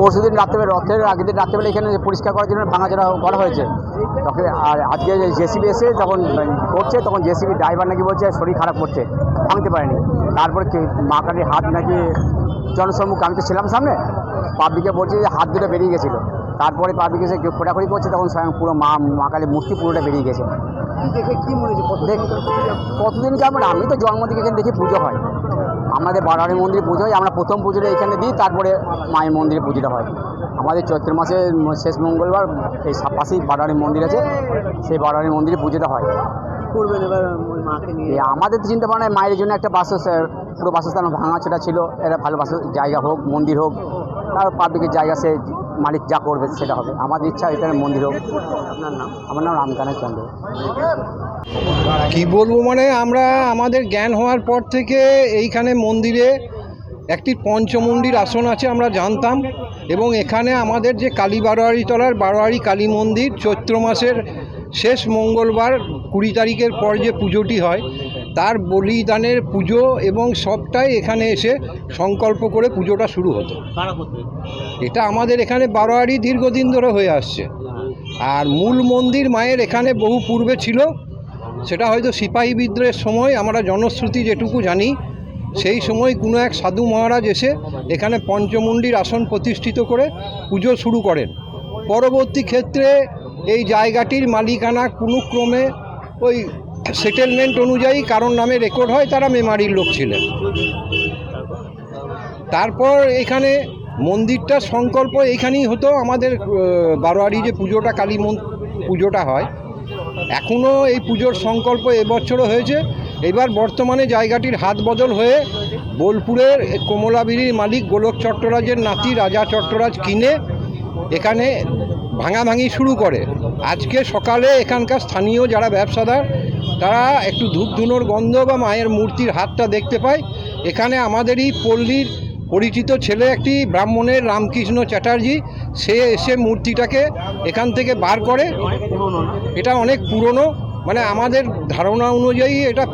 পরশু দিন রাত্রেবেলা রথের আগের দিন রাত্রেবেলা এখানে পরিষ্কার করার জন্য ভাঙাচোরা করা হয়েছে। তখন আর আজকে জেসিবি এসে যখন করছে তখন জেসিবি ড্রাইভার নাকি বলছে শরীর খারাপ করছে ভাঙতে পারেনি। তারপরে কি মা কালীর হাত নাকি জনসম্মুখ আমি তো ছিলাম সামনে পাবলিকে বলছে যে হাত দুটো বেরিয়ে গেছিল। তারপরে পাবলিক এসে খোঁড়াখুড়ি করছে তখন স্বয়ং পুরো মা মা কালীর মূর্তি পুরোটা বেরিয়ে গেছে। দেখে কি মনে হচ্ছে কতদিন কেমন আমি তো জন্ম থেকে এখানে দেখি পুজো হয়। আমাদের বারোয়ারি মন্দিরে পুজো হয় আমরা প্রথম পুজোটা এখানে দিই তারপরে মায়ের মন্দিরে পুজোটা হয়। আমাদের চৈত্র মাসে শেষ মঙ্গলবার এই পাশেই বারোয়ারি মন্দির আছে সেই বারোয়ারি মন্দিরে পুজোটা হয়। করবেন এবার মাকে নিয়ে? আমাদের তো চিন্তা ভাবনা মায়ের জন্য একটা বাস পুরো বাসস্থান ভাঙা ছোটা ছিল এটা ভালো বাস জায়গা হোক মন্দির হোক তার পাবলিকের জায়গা সে মালিক যা করবে সেটা হবে। আমাদের ইচ্ছা এখানে মন্দির হোক। আমার নাম রামকানের চন্দ্র। কি বলব মানে আমরা আমাদের জ্ঞান হওয়ার পর থেকে এইখানে মন্দিরে একটি পঞ্চমন্দির আসন আছে, আমরা জানতাম। এবং এখানে আমাদের যে কালী বারোয়ারি তলার বারোয়ারি কালী মন্দির, চৈত্র মাসের শেষ মঙ্গলবার কুড়ি তারিখের পর যে পুজোটি হয় তার বলিদানের পুজো এবং সবটাই এখানে এসে সংকল্প করে পুজোটা শুরু হতো। এটা আমাদের এখানে বারোয়ারি দীর্ঘদিন ধরে হয়ে আসছে। আর মূল মন্দির মায়ের এখানে বহু পূর্বে ছিল। সেটা হয়তো সিপাহী বিদ্রোহের সময় আমরা জনশ্রুতি যেটুকু জানি সেই সময় কোনো এক সাধু মহারাজ এসে এখানে পঞ্চমুণ্ডির আসন প্রতিষ্ঠিত করে পুজো শুরু করেন। পরবর্তী ক্ষেত্রে এই জায়গাটির মালিকানা কোনো ক্রমে ওই সেটেলমেন্ট অনুযায়ী কারণ নামে রেকর্ড হয়, তারা মেমারির লোক ছিলেন। তারপর এখানে মন্দিরটার সংকল্প এইখানেই হতো, আমাদের বারোয়ারি যে পুজোটা, কালী পুজোটা হয়। এখনও এই পুজোর সংকল্প এবছরও হয়েছে। এবার বর্তমানে জায়গাটির হাত বদল হয়ে বোলপুরের কমলাবিরির মালিক গোলক চট্টরাজের নাতি রাজা চট্টরাজ কিনে এখানে ভাঙাভাঙি শুরু করে। আজকে সকালে এখানকার স্থানীয় যারা ব্যবসাদার তারা একটু ধূপ ধুনোর গন্ধ বা মায়ের মূর্তির হাতটা দেখতে পায়। এখানে আমাদেরই পল্লীর পরিচিত ছেলে একটি ব্রাহ্মণের রামকৃষ্ণ চ্যাটার্জি, সে এসে মূর্তিটাকে এখান থেকে বার করে। এটা অনেক পুরনো মানে আমাদের ধারণা অনুযায়ী এটা